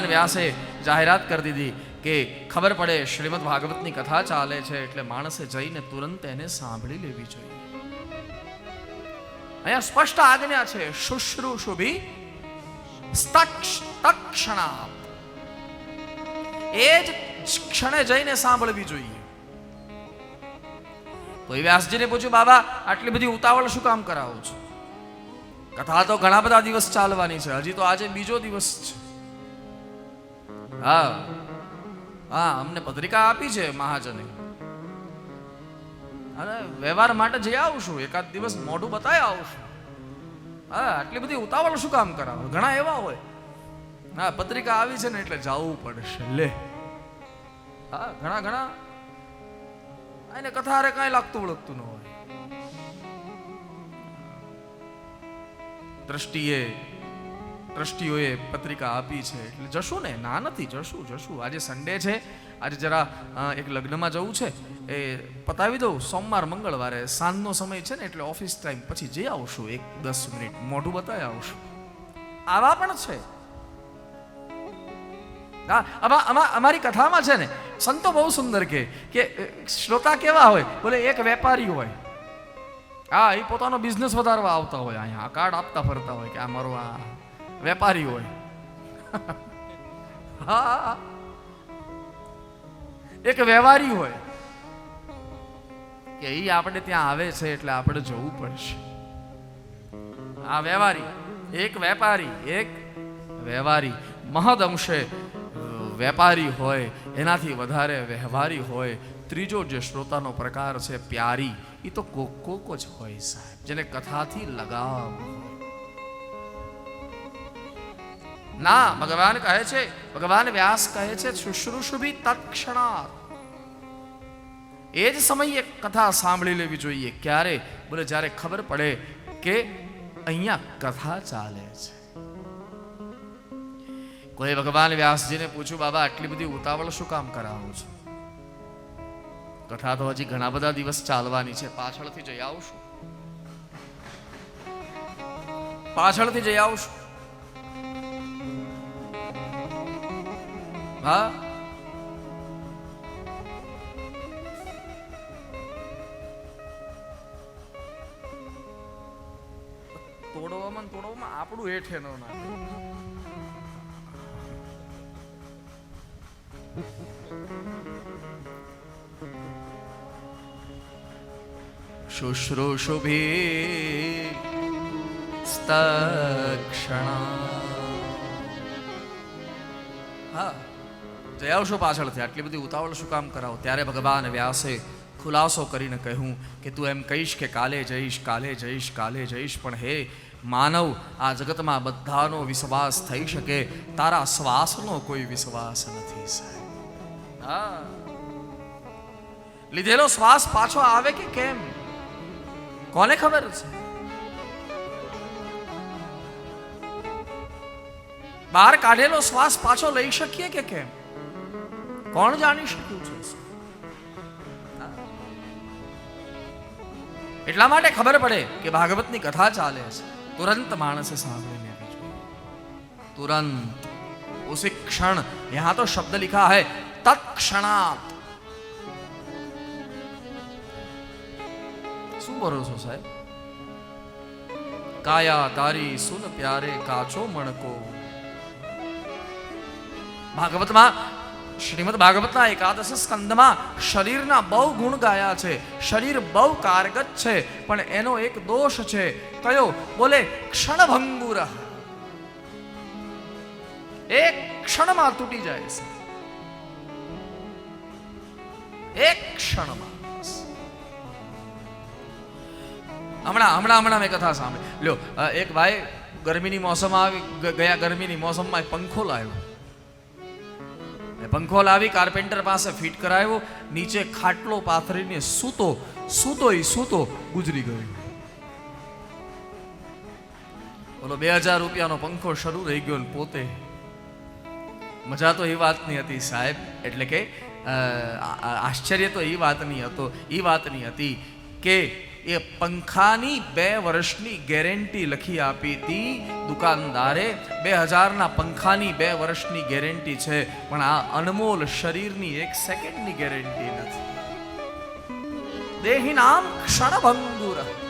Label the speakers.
Speaker 1: ભગવાન વ્યાસે જાહેરાત કરી દીધી કે ખબર પડે શ્રીમદ ભાગવતની કથા ચાલે છે એટલે માણસે જઈને તુરંત એને સાંભળી લેવી જોઈએ. અહીંયા સ્પષ્ટ આજ્ઞા છે શુશ્રુષુભી તક્ષણાત એ જ ક્ષણે જઈને સાંભળવી જોઈએ. એ વ્યાસજીને પૂછ્યું, બાબા, આટલી બધી ઉતાવળ શું કામ કરાવો છો? કથા તો ઘણા બધા દિવસ ચાલવાની છે, હજી તો આજે બીજો દિવસ છે. હા. હા, અમને પત્રિકા આપી છે મહાજને. અને વ્યવહાર માટે જઈ આવશું એકાદ દિવસ મોઢું બતાવી આવશું હા, આટલી બધી ઉતાવળ શું કામ કરાવો? ઘણા એવા હોય. હા, પત્રિકા આવી છે ને એટલે જવું પડશે. લે. હા, ઘણા ઘણા. એને કથારે કાંઈ લાગતું વળગતું ન હોય. દ્રષ્ટિએ ટ્રસ્ટીઓએ પત્રિકા આપી છે. એટલે જશું ને? ના નથી, જશું જશું. આજે સન્ડે છે. આજે જરા એક લગ્નમાં જવું છે. એ પતાવી દઉં. સોમવાર, મંગળવારે સાંજનો સમય છે ને, એટલે ઓફિસ ટાઈમ. પછી જઈ આવશું એક દસ મિનિટ. મોઢું બતાવી આવશું. આવા પણ છે. અમારી કથામાં છે ને, સંતો બહુ સુંદર કે કે શ્રોતા કેવા હોય? બોલે એક વેપારી હોય. હા એ પોતાનો બિઝનેસ વધારવા આવતા હોય. અહીંયા કાર્ડ આપતા ફરતા હોય કે આ મારો આ વેપારી હોય. એક વ્યવહારી હોય કે એ આપણે ત્યાં આવે છે એટલે આપણે જવું પડશે. આ વ્યવહારી એક વેપારી, એક વ્યવહારી મહદ અંશે વેપારી હોય, એનાથી વધારે વ્યવહારી હોય. ત્રીજો જે શ્રોતાનો પ્રકાર છે પ્યારી એ તો કોક કોક જ હોય સાહેબ, જેને કથાથી લગાવ હોય. ના, ભગવાન કહે છે, ભગવાન વ્યાસ કહે છે શુશ્રુષુભી તત્ક્ષણાત. એ જ સમયે કથા સાંભળી લેવી જોઈએ. ક્યારે? બોલે, જ્યારે ખબર પડે કે અહીંયા કથા ચાલે છે. કોઈ ભગવાન વ્યાસજીને પૂછ્યું, બાબા, આટલી બધી ઉતાવળ શું કામ કરાવો છો? કથા તો હજી ઘણા બધા દિવસ ચાલવાની છે. પાછળથી જઈ આવશું. પાછળથી જઈ આવશું. હા તોડવામાં ને તોડવામાં આપણું હેઠે ન નાખે. શુશ્રૂષુભી સ્તક્ષણા હા. જઈ આવશો પાછળથી? આટલી બધી ઉતાવળ શું કામ કરાવો? ત્યારે ભગવાન વ્યાસે ખુલાસો કરીને કહ્યું કે તું એમ કહીશ કે કાલે જઈશ કાલે જઈશ કાલે જઈશ, પણ હે માનવ, આ જગતમાં બધાનો વિશ્વાસ થઈ શકે. તારા શ્વાસનો કોઈ વિશ્વાસ નથી, સાહેબ. હા. લીધેલો શ્વાસ પાછો આવે કે કેમ? કોને ખબર છે? બહાર કાઢેલો શ્વાસ પાછો લઈ શકીએ કે કેમ? કોણ જાણી શક્યું છે એટલા માટે ખબર પડે કે ભાગવતની કથા ચાલે છે તુરંત માણસે સાંભળી લેવી જોઈએ तुरंत उसी क्षण यहां तो शब्द लिखा है तत्क्षणात શું ભરોસો સાહેબ કાયા તારી સુન પ્યારે કાચો મણકો ભાગવતમાં શ્રીમદ ભાગવતના એકાદશ સ્કંદમાં શરીરના બહુ ગુણ ગાયા છે. શરીર બહુ કારગત છે, પણ એનો એક દોષ છે. કયો? બોલે, ક્ષણભંગુર. એક ક્ષણમાં તૂટી જાય છે. એક ક્ષણમાં. હમણાં હમણાં હમણાં મેં કથા સાંભળી. લ્યો એક ભાઈ ગરમીની મોસમ આવી ગયા ગરમીની મોસમમાં પંખો લાવ્યો. પંખો લાવી કાર્પેન્ટર પાસે ફિટ કરાવ્યો નીચે ખાટલો પાથરીને સૂતો સૂતો ઈ સૂતો ગુજરી ગયો. બોલો, બે હજાર રૂપિયાનો પંખો શરૂ રહી ગયો પોતે. મજા તો એ વાતની હતી સાહેબ, એટલે કે આશ્ચર્ય તો એ વાતની હતો, એ વાતની હતી કે એ પંખાની બે વર્ષની ગેરંટી લખી આપી હતી દુકાનદારે. બે હજારના પંખાની બે વર્ષની ગેરંટી છે, પણ આ અનમોલ શરીરની એક સેકન્ડની ગેરંટી નથી. દેહી નામ ક્ષણભંગુર.